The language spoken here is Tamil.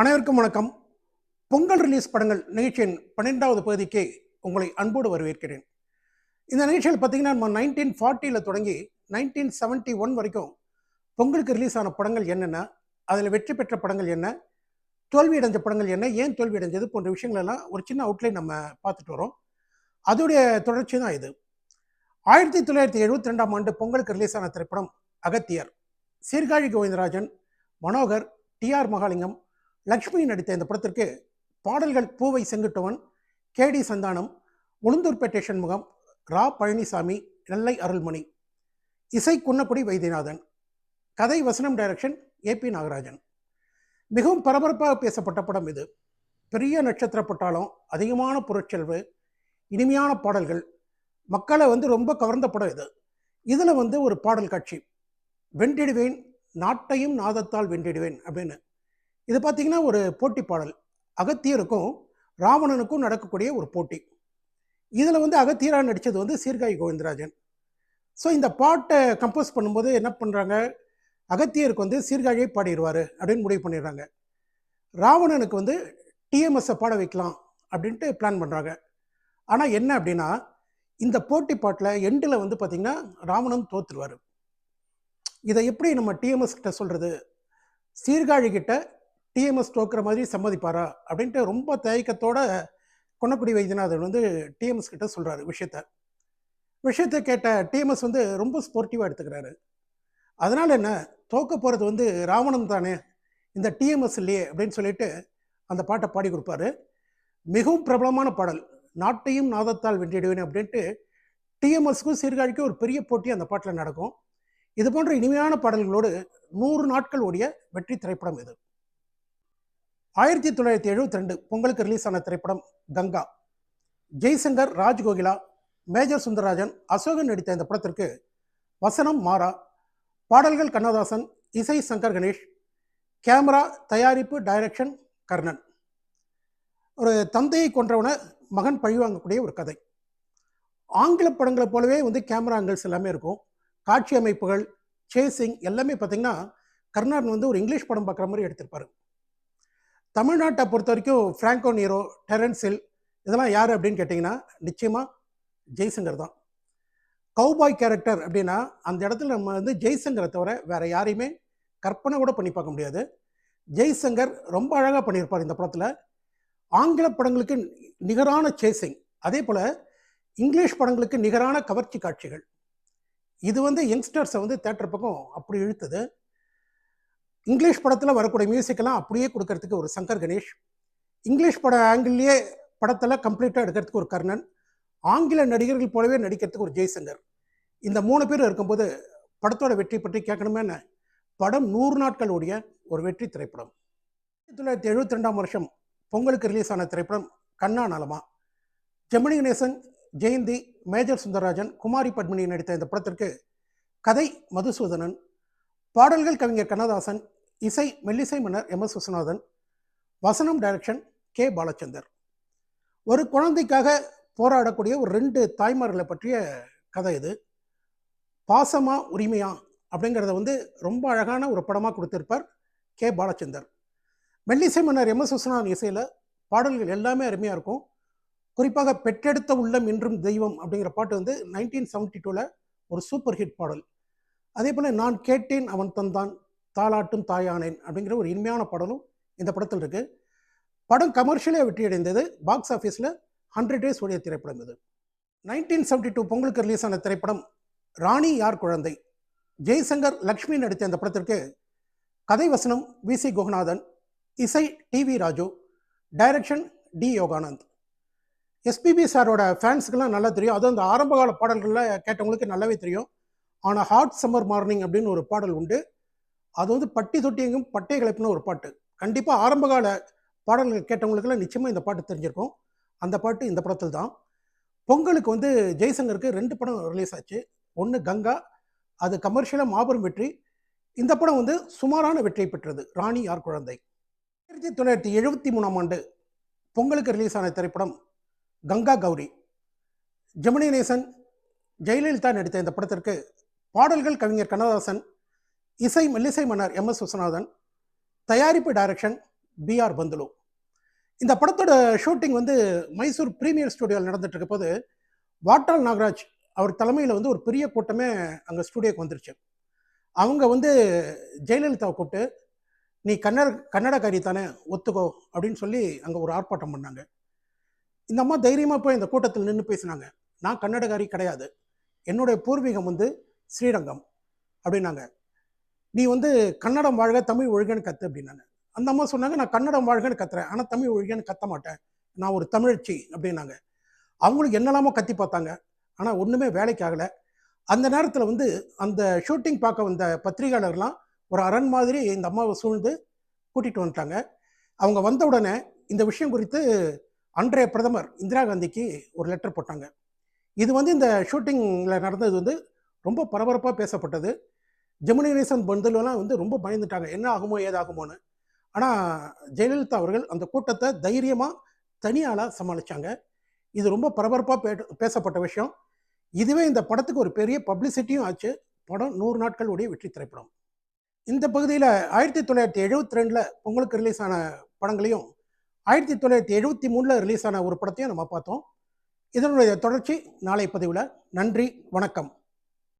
அனைவருக்கும் வணக்கம். பொங்கல் ரிலீஸ் படங்கள் நிகழ்ச்சியின் பன்னெண்டாவது பகுதிக்கு உங்களை அன்போடு வரவேற்கிறேன். இந்த நிகழ்ச்சியில் பார்த்தீங்கன்னா நம்ம நைன்டீன் ஃபார்ட்டியில் தொடங்கி நைன்டீன் செவன்ட்டி ஒன் வரைக்கும் பொங்கலுக்கு ரிலீஸ் ஆன படங்கள் என்னென்ன அதில் வெற்றி பெற்ற படங்கள் என்ன தோல்வி அடைஞ்ச படங்கள் என்ன ஏன் தோல்வி அடைஞ்சது போன்ற விஷயங்கள் எல்லாம் ஒரு சின்ன அவுட்லைன் நம்ம பார்த்துட்டு வரோம். அதோடைய தொடர்ச்சி தான் இது. ஆயிரத்தி தொள்ளாயிரத்தி எழுபத்தி ரெண்டாம் ஆண்டு பொங்கலுக்கு ரிலீஸ் ஆன திரைப்படம் அகத்தியர். சீர்காழி கோவிந்தராஜன் மனோகர் டி ஆர் மகாலிங்கம் லக்ஷ்மி நடித்த இந்த படத்திற்கு பாடல்கள் பூவை செங்குட்டுவன் கேடி சந்தானம் உளுந்தூர்பேட்டை சண்முகம் ரா பழனிசாமி நெல்லை அருள்மணி இசை குன்னக்குடி வைத்தியநாதன் கதை வசனம் டைரக்ஷன் ஏபி நாகராஜன். மிகவும் பரபரப்பாக பேசப்பட்ட படம் இது. பெரிய நட்சத்திர பட்டாளம் அதிகமான பொருட்செல்வு இனிமையான பாடல்கள். மக்களை வந்து ரொம்ப கவர்ந்த படம் இது. இதில் வந்து ஒரு பாடல் காட்சி. வென்றிடுவேன் நாட்டையும் நாதத்தால் வென்றிடுவேன் அப்படின்னு இது பார்த்தீங்கன்னா ஒரு போட்டி பாடல். அகத்தியருக்கும் ராவணனுக்கும் நடக்கக்கூடிய ஒரு போட்டி. இதில் வந்து அகத்தியராக நடித்தது வந்து சீர்காழி கோவிந்தராஜன். ஸோ இந்த பாட்டை கம்போஸ் பண்ணும்போது என்ன பண்ணுறாங்க அகத்தியருக்கு வந்து சீர்காழியை பாடிடுவார் அப்படின்னு முடிவு பண்ணிடுறாங்க. ராவணனுக்கு வந்து டிஎம்எஸ்ஸை பாட வைக்கலாம் அப்படின்ட்டு பிளான் பண்ணுறாங்க ஆனால் என்ன அப்படின்னா இந்த போட்டி பாட்டில் எண்டில் வந்து பார்த்திங்கன்னா ராவணன் தோத்துருவார். இதை எப்படி நம்ம டிஎம்எஸ் கிட்ட சொல்கிறது சீர்காழி கிட்ட டிஎம்எஸ் தோக்குற மாதிரி சம்மதிப்பாரா? அப்படின்ட்டு ரொம்ப தயக்கத்தோட கொன்னக்குடி வைத்தியநாதன் வந்து டிஎம்எஸ் கிட்ட சொல்கிறாரு விஷயத்த. விஷயத்தை கேட்ட டிஎம்எஸ் வந்து ரொம்ப ஸ்போர்ட்டிவாக எடுத்துக்கிறாரு. அதனால் என்ன? தோக்க போகிறது வந்து ராவணன் தானே இந்த டிஎம்எஸ் இல்லையே அப்படின்னு சொல்லிட்டு அந்த பாட்டை பாடி கொடுப்பாரு. மிகவும் பிரபலமான பாடல். நாட்டையும் நாதத்தால் வென்றிடுவேன் அப்படின்ட்டு டிஎம்எஸ்க்கும் சீர்காழிக்கும் ஒரு பெரிய போட்டி அந்த பாட்டில் நடக்கும். இது போன்ற இனிமையான பாடல்களோடு நூறு நாட்கள் ஓடிய வெற்றி திரைப்படம் இது. ஆயிரத்தி தொள்ளாயிரத்தி எழுபத்தி ரெண்டு பொங்கலுக்கு ரிலீஸ் ஆன திரைப்படம் கங்கா. ஜெய்சங்கர் ராஜ்கோகிலா மேஜர் சுந்தரராஜன் அசோகன் நடித்த இந்த படத்திற்கு வசனம் மாறா பாடல்கள் கண்ணதாசன் இசை சங்கர் கணேஷ் கேமரா தயாரிப்பு டைரக்ஷன் கர்ணன். ஒரு தந்தையை கொன்றவனை மகன் பழிவாங்கக்கூடிய ஒரு கதை. ஆங்கில படங்களை போலவே வந்து கேமரா ஆங்கிள்ஸ் எல்லாமே இருக்கும். காட்சி அமைப்புகள் சேசிங் எல்லாமே பார்த்திங்கன்னா கர்ணன் வந்து ஒரு இங்கிலீஷ் படம் பார்க்குற மாதிரி எடுத்திருப்பாரு. தமிழ்நாட்டை பொறுத்த வரைக்கும் ஃப்ராங்கோ நீரோ டெரன்சில் இதெல்லாம் யார் அப்படின்னு கேட்டிங்கன்னா நிச்சயமாக ஜெய்சங்கர் தான். கவுபாய் கேரக்டர் அப்படின்னா அந்த இடத்துல நம்ம வந்து ஜெய்சங்கரை தவிர வேறு யாரையுமே கற்பனை கூட பண்ணி பார்க்க முடியாது. ஜெய்சங்கர் ரொம்ப அழகாக பண்ணியிருப்பார் இந்த படத்தில். ஆங்கில படங்களுக்கு நிகரான சேசிங் அதே போல் இங்கிலீஷ் படங்களுக்கு நிகரான கவர்ச்சி காட்சிகள். இது வந்து யங்ஸ்டர்ஸை வந்து தேட்டர் பக்கம் அப்படி இழுத்தது. இங்கிலீஷ் படத்தில் வரக்கூடிய மியூசிக்கெல்லாம் அப்படியே கொடுக்கறதுக்கு ஒரு சங்கர் கணேஷ். இங்கிலீஷ் பட ஆங்கிள்லேயே படத்தில் கம்ப்ளீட்டாக எடுக்கிறதுக்கு ஒரு கர்ணன். ஆங்கில நடிகர்கள் போலவே நடிக்கிறதுக்கு ஒரு ஜெய்சங்கர். இந்த மூணு பேர் இருக்கும்போது படத்தோட வெற்றி பற்றி கேட்கணுமே என்ன? படம் நூறு நாட்கள் ஓடிய ஒரு வெற்றி திரைப்படம். ஆயிரத்தி தொள்ளாயிரத்தி எழுபத்தி ரெண்டாம் வருஷம் பொங்கலுக்கு ரிலீஸ் ஆன திரைப்படம் கண்ணா நலமா? ஜெமினி கணேசன் ஜெயந்தி மேஜர் சுந்தரராஜன் குமாரி பத்மினி நடித்த இந்த படத்திற்கு கதை மதுசூதனன் பாடல்கள் கவிஞர் கண்ணதாசன் இசை மெல்லிசை மன்னர் எம். எஸ். விஸ்வநாதன் வசனம் டைரக்ஷன் கே. பாலச்சந்தர். ஒரு குழந்தைக்காக போராடக்கூடிய ஒரு ரெண்டு தாய்மார்களை பற்றிய கதை இது. பாசமா உரிமையா அப்படிங்கிறத வந்து ரொம்ப அழகான ஒரு படமாக கொடுத்திருப்பார் கே. பாலச்சந்தர். மெல்லிசை மன்னர் எம். எஸ். விஸ்வநாதன் இசையில் பாடல்கள் எல்லாமே அருமையாக இருக்கும். குறிப்பாக பெற்றெடுத்த உள்ளம் என்றும் தெய்வம் அப்படிங்கிற பாட்டு வந்து நைன்டீன் செவன்டி டூவில் ஒரு சூப்பர் ஹிட் பாடல். அதே போல் நான் கேட்டேன் அவன் தந்தான் தாலாட்டும் தாயானேன் அப்படிங்கிற ஒரு இனிமையான படலும் இந்த படத்தில் இருக்குது படம் கமர்ஷியலாக வெற்றி அடைந்தது பாக்ஸ் ஆஃபீஸில் ஹண்ட்ரட் டேஸ் ஓடிய திரைப்படம் இது. நைன்டீன் செவன்டி டூ பொங்கலுக்கு ரிலீஸ் ஆன திரைப்படம் ராணி யார் குழந்தை? ஜெய்சங்கர் லக்ஷ்மி நடித்த இந்த படத்திற்கு கதை வசனம் வி சி குகநாதன் இசை T V Raju direction T Yoganand. SPB சாரோட ஃபேன்ஸுக்கெல்லாம் நல்லா தெரியும். அதுவும் அந்த ஆரம்பகால பாடல்களில் கேட்டவங்களுக்கு நல்லாவே தெரியும். ஆனால் ஹாட் சம்மர் மார்னிங் அப்படின்னு ஒரு பாடல் உண்டு. அது வந்து பட்டி தொட்டி எங்கும் பட்டை கலைப்புன்னு ஒரு பாட்டு. கண்டிப்பாக ஆரம்பகால பாடல்கள் கேட்டவங்களுக்கெல்லாம் நிச்சயமாக இந்த பாட்டு தெரிஞ்சிருக்கும். அந்த பாட்டு இந்த படத்தில் தான். பொங்கலுக்கு வந்து ஜெய்சங்கருக்கு ரெண்டு படம் ரிலீஸ் ஆச்சு. ஒன்று கங்கா அது கமர்ஷியலாக மாபெரும் வெற்றி. இந்த படம் வந்து சுமாரான வெற்றியை பெற்றது. ராணி யார் குழந்தை? ஆயிரத்தி தொள்ளாயிரத்தி எழுபத்தி மூணாம் ஆண்டு பொங்கலுக்கு ரிலீஸ் ஆன திரைப்படம் கங்கா கௌரி. ஜெமினி நேசன் ஜெயலலிதா நடித்த இந்த படத்திற்கு பாடல்கள் கவிஞர் கண்ணதாசன் இசை மெல்லிசை மன்னர் எம் எஸ் விஸ்வநாதன் தயாரிப்பு டைரக்ஷன் பிஆர் பந்துலு. இந்த படத்தோட ஷூட்டிங் வந்து மைசூர் பிரீமியர் ஸ்டுடியோவில் நடந்துட்டு இருக்க போது வாட்டாள் நாகராஜ் அவர் தலைமையில் வந்து ஒரு பெரிய கூட்டமே அங்கே ஸ்டுடியோக்கு வந்துருச்சு. அவங்க வந்து ஜெயலலிதாவை கூப்பிட்டு நீ கன்னட கன்னடக்காரி தானே ஒத்துக்கோ அப்படின்னு சொல்லி அங்கே ஒரு ஆர்ப்பாட்டம் பண்ணாங்க. இந்த அம்மா தைரியமாக போய் இந்த கூட்டத்தில் நின்று பேசினாங்க. நான் கன்னடக்காரி கிடையாது. என்னுடைய பூர்வீகம் வந்து ஸ்ரீரங்கம் அப்படின்னாங்க. நீ வந்து கன்னடம் வாழ்க தமிழ் ஒழுகன்னு கற்று அப்படின்னாங்க. அந்த அம்மா சொன்னாங்க நான் கன்னடம் வாழ்கன்னு கத்துறேன். ஆனால் தமிழ் ஒழுகன்னு கத்த மாட்டேன். நான் ஒரு தமிழ்ச்சி அப்படின்னாங்க. அவங்களுக்கு என்னெல்லாமோ கத்தி பார்த்தாங்க. ஆனால் ஒன்றுமே வேலைக்கு ஆகலை. அந்த நேரத்தில் வந்து அந்த ஷூட்டிங் பார்க்க வந்த பத்திரிகையாளர்லாம் ஒரு அரண் மாதிரி இந்த அம்மாவை சூழ்ந்து கூட்டிகிட்டு வந்துட்டாங்க. அவங்க வந்த உடனே இந்த விஷயம் குறித்து அன்றைய பிரதமர் இந்திரா காந்திக்கு ஒரு லெட்டர் போட்டாங்க. இது வந்து இந்த ஷூட்டிங்கில் நடந்தது வந்து ரொம்ப பரபரப்பாக பேசப்பட்டது. ஜெமினி கணேசன் பந்துலெலாம் வந்து ரொம்ப பயந்துட்டாங்க. என்ன ஆகுமோ ஏதாகுமோன்னு. ஆனால் ஜெயலலிதா அவர்கள் அந்த கூட்டத்தை தைரியமாக தனியாளாக சமாளித்தாங்க இது ரொம்ப பரபரப்பாக பே பேசப்பட்ட விஷயம். இதுவே இந்த படத்துக்கு ஒரு பெரிய பப்ளிசிட்டியும் ஆச்சு. படம் நூறு நாட்கள் உடைய வெற்றி திரைப்படம். இந்த பகுதியில் ஆயிரத்தி தொள்ளாயிரத்தி எழுபத்தி ரெண்டில் பொங்கலுக்கு ரிலீஸ் ஆன படங்களையும் ஆயிரத்தி தொள்ளாயிரத்தி எழுபத்தி மூணில் ரிலீஸ் ஆன ஒரு படத்தையும் நம்ம பார்த்தோம். இதனுடைய தொடர்ச்சி நாளை பதிவில். நன்றி வணக்கம்.